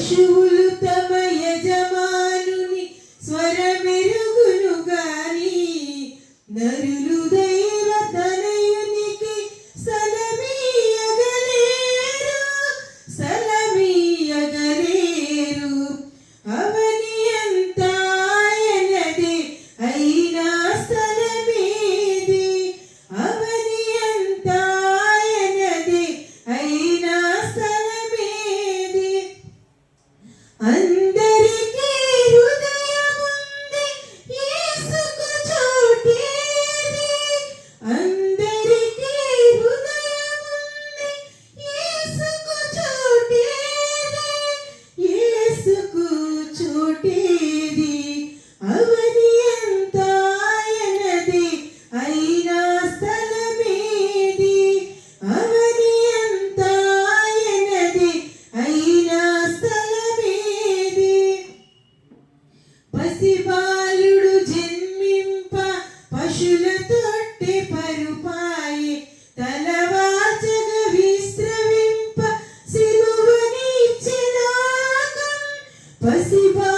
పశువులు తమ యజమానుని స్వరమెరుగును గాని నరులుదయ తొట్టి పరుపాయి తలవాచగ విశ్రవింప సిలువనిచ్చినాకం పసిబా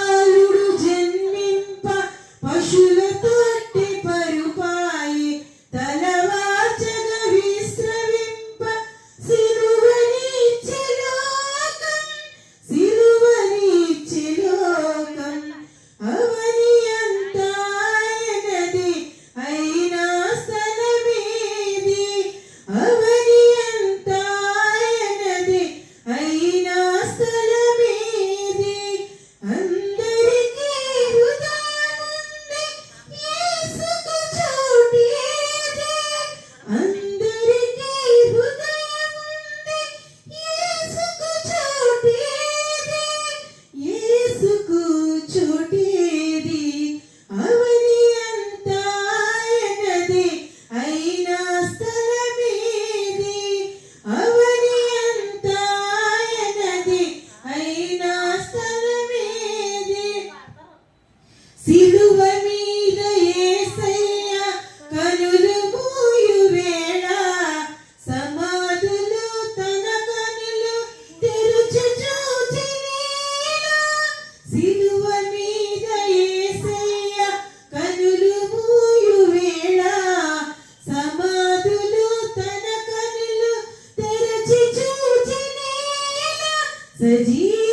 Сидіть!